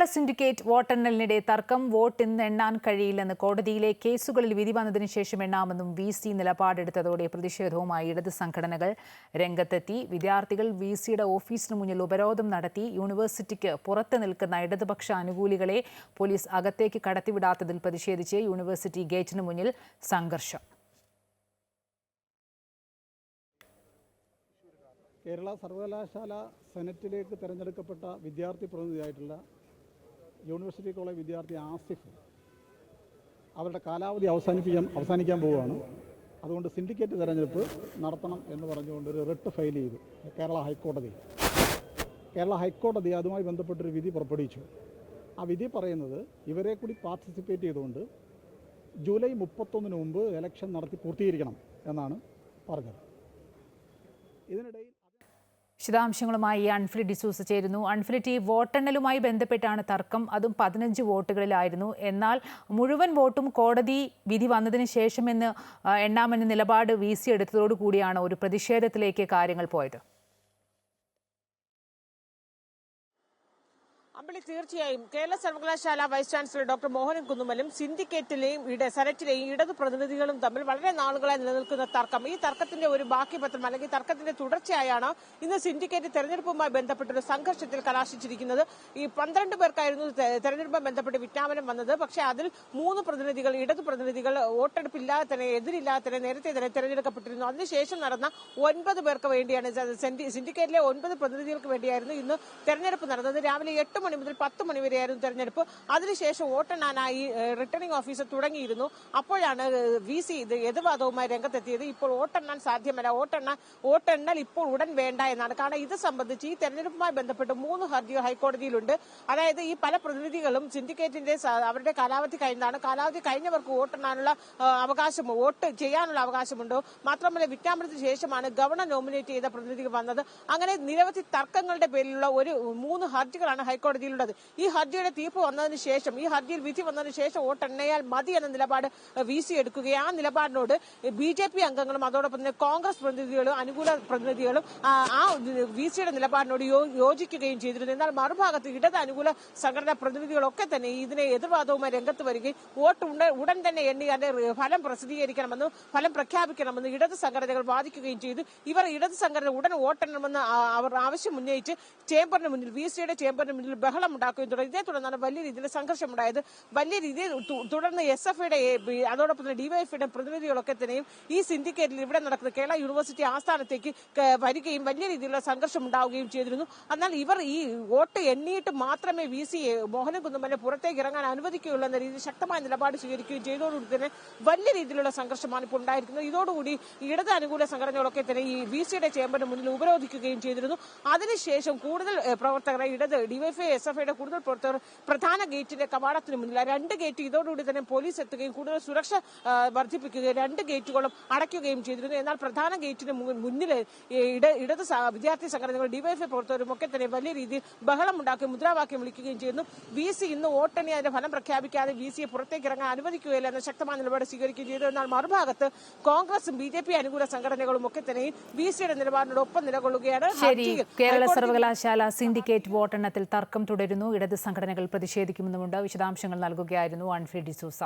Kerala syndicate വോട്ടെണ്ണലിനിടെ തർക്കം vote ഇന്ന് എണ്ണാൻ കഴിയില്ലെന്ന് കോടതിയിലെ കേസുകളിൽ വിധി വന്നതിനു ശേഷം എണ്ണാമെന്നും വി സി നിലപാടെടുത്തതോടെ പ്രതിഷേധവുമായി ഇടത് സംഘടനകൾ രംഗത്തെത്തി. വിദ്യാർത്ഥികൾ വി സിയുടെ ഓഫീസിന് മുന്നിൽ ഉപരോധം നടത്തി. യൂണിവേഴ്സിറ്റിക്ക് പുറത്ത് നിൽക്കുന്ന ഇടതുപക്ഷ അനുകൂലികളെ പോലീസ് അകത്തേക്ക് കടത്തിവിടാത്തതിൽ പ്രതിഷേധിച്ച് യൂണിവേഴ്സിറ്റി ഗേറ്റിന് മുന്നിൽ സംഘർഷം. കേരള സർവകലാശാല സെനറ്റിലേക്ക് തിരഞ്ഞെടുക്കപ്പെട്ട വിദ്യാർത്ഥി പ്രതിനിധിയായിട്ടുള്ള യൂണിവേഴ്സിറ്റി കോളേജ് വിദ്യാർത്ഥി ആസിഫ് അവരുടെ കാലാവധി അവസാനിപ്പിക്കാൻ അവസാനിക്കാൻ പോവുകയാണ്. അതുകൊണ്ട് സിൻഡിക്കേറ്റ് തെരഞ്ഞെടുപ്പ് നടത്തണം എന്ന് പറഞ്ഞുകൊണ്ട് ഒരു റിട്ട് ഫയൽ ചെയ്തു. കേരള ഹൈക്കോടതി. കേരള ഹൈക്കോടതി അതുമായി ബന്ധപ്പെട്ടൊരു വിധി പുറപ്പെടുവിച്ചു. ആ വിധി പറയുന്നത് ഇവരെ കൂടി പാർട്ടിസിപ്പേറ്റ് ചെയ്തുകൊണ്ട് ജൂലൈ മുപ്പത്തൊന്നിന് മുമ്പ് ഇലക്ഷൻ നടത്തി പൂർത്തീകരിക്കണം എന്നാണ് പറഞ്ഞത്. ഇതിനിടയിൽ വിശദാംശങ്ങളുമായി അൺഫിലി ഡിസൂസ് ചേരുന്നു. അൺഫിലിറ്റി വോട്ടെണ്ണലുമായി ബന്ധപ്പെട്ടാണ് തർക്കം. അതും പതിനഞ്ച് വോട്ടുകളിലായിരുന്നു. എന്നാൽ മുഴുവൻ വോട്ടും കോടതി വിധി വന്നതിന് ശേഷമെന്ന് എണ്ണാമെന്ന നിലപാട് വി സി എടുത്തതോടുകൂടിയാണ് ഒരു പ്രതിഷേധത്തിലേക്ക് കാര്യങ്ങൾ പോയത്. അമ്പിളി തീർച്ചയായും കേരള സർവകലാശാല വൈസ് ചാൻസലർ ഡോക്ടർ മോഹനൻ കുന്നുമലും സിൻഡിക്കേറ്റിലെയും സെനറ്റിലെയും ഇടതു പ്രതിനിധികളും തമ്മിൽ വളരെ നാളുകളായി നിലനിൽക്കുന്ന തർക്കം. ഈ തർക്കത്തിന്റെ ഒരു ബാക്കിപത്രം അല്ലെങ്കിൽ തർക്കത്തിന്റെ തുടർച്ചയായാണ് ഇന്ന് സിൻഡിക്കേറ്റ് തെരഞ്ഞെടുപ്പുമായി ബന്ധപ്പെട്ടൊരു സംഘർഷത്തിൽ കലാശിച്ചിരിക്കുന്നത്. ഈ പന്ത്രണ്ട് പേർക്കായിരുന്നു തെരഞ്ഞെടുപ്പുമായി ബന്ധപ്പെട്ട് വിജ്ഞാപനം വന്നത്. പക്ഷേ അതിൽ മൂന്ന് പ്രതിനിധികൾ ഇടതു പ്രതിനിധികൾ വോട്ടെടുപ്പില്ലാതെ തന്നെ എതിരില്ലാതെ തന്നെ നേരത്തെ തന്നെ തെരഞ്ഞെടുക്കപ്പെട്ടിരുന്നു. അതിനുശേഷം നടന്ന ഒൻപത് പേർക്ക് വേണ്ടിയാണ് സിൻഡിക്കേറ്റിലെ ഒൻപത് പ്രതിനിധികൾക്ക് വേണ്ടിയായിരുന്നു ഇന്ന് തെരഞ്ഞെടുപ്പ് നടന്നത്. രാവിലെ എട്ട് മണി മുതൽ പത്ത് മണി വരെയായിരുന്നു തെരഞ്ഞെടുപ്പ്. അതിനുശേഷം വോട്ടെണ്ണാനായി റിട്ടേണിംഗ് ഓഫീസർ തുടങ്ങിയിരുന്നു. അപ്പോഴാണ് വി സി ഇത് എതിർവാദവുമായി രംഗത്തെത്തിയത്. ഇപ്പോൾ വോട്ടെണ്ണാൻ സാധ്യമല്ല. വോട്ടെണ്ണ വോട്ടെണ്ണൽ ഇപ്പോൾ ഉടൻ വേണ്ട എന്നാണ്. കാരണം ഇത് സംബന്ധിച്ച് ഈ തെരഞ്ഞെടുപ്പുമായി ബന്ധപ്പെട്ട് മൂന്ന് ഹർജികൾ ഹൈക്കോടതിയിലുണ്ട്. അതായത് ഈ പല പ്രതിനിധികളും സിൻഡിക്കേറ്റിന്റെ അവരുടെ കാലാവധി കഴിഞ്ഞതാണ്. കാലാവധി കഴിഞ്ഞവർക്ക് വോട്ടെണ്ണാനുള്ള അവകാശം വോട്ട് ചെയ്യാനുള്ള അവകാശമുണ്ടോ. മാത്രമല്ല വിജ്ഞാപനത്തിന് ശേഷമാണ് ഗവർണർ നോമിനേറ്റ് ചെയ്ത പ്രതിനിധികൾ വന്നത്. അങ്ങനെ നിരവധി തർക്കങ്ങളുടെ പേരിലുള്ള ഒരു മൂന്ന് ഹർജികളാണ് ഹൈക്കോടതിയിലുള്ളത് ഈ ഹർജിയുടെ തീർപ്പ് വന്നതിന് ശേഷം ഈ ഹർജിയിൽ വിധി വന്നതിന് ശേഷം വോട്ടെണ്ണയാൽ മതി എന്ന നിലപാട് വി സി എടുക്കുകയും ആ നിലപാടിനോട് ബി ജെ പി അംഗങ്ങളും അതോടൊപ്പം തന്നെ കോൺഗ്രസ് പ്രതിനിധികളും അനുകൂല പ്രതിനിധികളും ആ, വി സിയുടെ നിലപാടിനോട് യോജിക്കുകയും ചെയ്തിരുന്നു. എന്നാൽ മറുഭാഗത്ത് ഇടത് അനുകൂല സംഘടനാ പ്രതിനിധികളൊക്കെ തന്നെ ഇതിനെ എതിർവാദവുമായി രംഗത്ത് വരികയും വോട്ട് ഉടൻ തന്നെ എണ്ണി അതിന്റെ ഫലം പ്രസിദ്ധീകരിക്കണമെന്നും ഫലം പ്രഖ്യാപിക്കണമെന്നും ഇടത് സംഘടനകൾ വാദിക്കുകയും ചെയ്തു. ഇവർ ഇടത് സംഘടന ഉടൻ വോട്ടെണ്ണണമെന്ന് ആ- അവർ ആവശ്യം ഉന്നയിച്ച് ചേംബറിന് മുന്നിൽ വി സിയുടെ ചേംബറിന് മുന്നിൽ ബഹളം ഉണ്ടാക്കുകയും തുടങ്ങി ഇതേ തുടർന്നാണ് വലിയ രീതിയിൽ സംഘർഷമുണ്ടായത്. വലിയ രീതിയിൽ തുടർന്ന് എസ് എഫ് ഐയുടെ അതോടൊപ്പം തന്നെ ഡിവൈഎഫ്ഐയുടെ പ്രതിനിധികളൊക്കെ തന്നെയും ഈ സിൻഡിക്കേറ്റിൽ ഇവിടെ നടക്കുന്ന കേരള യൂണിവേഴ്സിറ്റി ആസ്ഥാനത്തേക്ക് വരികയും വലിയ രീതിയിലുള്ള സംഘർഷം ഉണ്ടാവുകയും ചെയ്തിരുന്നു. എന്നാൽ ഇവർ ഈ വോട്ട് എണ്ണിയിട്ട് മാത്രമേ വി സി മോഹനൻ കുന്നുമനെ പുറത്തേക്ക് ഇറങ്ങാൻ അനുവദിക്കുകയുള്ളൂ എന്ന രീതിയിൽ ശക്തമായ നിലപാട് സ്വീകരിക്കുകയും ചെയ്തതോടുകൂടി തന്നെ വലിയ രീതിയിലുള്ള സംഘർഷമാണ് ഇപ്പോൾ ഉണ്ടായിരിക്കുന്നത്. ഇതോടുകൂടി ഇടത് അനുകൂല സംഘടനകളൊക്കെ തന്നെ ഈ വി സിയുടെ ചേംബറിന് മുന്നിൽ ഉപരോധിക്കുകയും ചെയ്തിരുന്നു. അതിനുശേഷം കൂടുതൽ പ്രവർത്തകരെ ഇടത് ഡിവൈഎഫ്ഐ എസ് എഫ് ഐയുടെ കൂടുതൽ പ്രവർത്തകർ പ്രധാന ഗേറ്റിന്റെ കവാടത്തിന് മുന്നിൽ രണ്ട് ഗേറ്റ് ഇതോടുകൂടി തന്നെ പോലീസ് എത്തുകയും കൂടുതൽ സുരക്ഷ വർദ്ധിപ്പിക്കുകയും രണ്ട് ഗേറ്റുകളും അടയ്ക്കുകയും ചെയ്തിരുന്നു. എന്നാൽ പ്രധാന ഗേറ്റിന് മുന്നിൽ ഇടത് വിദ്യാർത്ഥി സംഘടനകൾ ഡിവൈഎഫ്ഐ പ്രവർത്തകരും ഒക്കെ തന്നെ വലിയ രീതിയിൽ ബഹളം ഉണ്ടാക്കുകയും മുദ്രാവാക്യം വിളിക്കുകയും ചെയ്യുന്നു. വി സി ഇന്ന് വോട്ടെണ്ണി അതിന്റെ ഫലം പ്രഖ്യാപിക്കാതെ വി സിയെ പുറത്തേക്ക് ഇറങ്ങാൻ അനുവദിക്കുകയില്ല എന്ന ശക്തമായ നിലപാട് സ്വീകരിക്കുകയും ചെയ്തു. എന്നാൽ മറുഭാഗത്ത് കോൺഗ്രസും ബി ജെ പി അനുകൂല സംഘടനകളും ഒക്കെ തന്നെ വി സിയുടെ നിലപാടിനോടൊപ്പം നിലകൊള്ളുകയാണ്. കേരള സർവകലാശാല സിൻഡിക്കേറ്റ് വോട്ടെണ്ണത്തിൽ തർക്കം തുടരുന്നു. ഇടത് സംഘടനകൾ പ്രതിഷേധിക്കുമെന്നുമുണ്ട് വിശദാംശങ്ങൾ നൽകുകയായിരുന്നു അൺഫിലി ഡിസൂസ.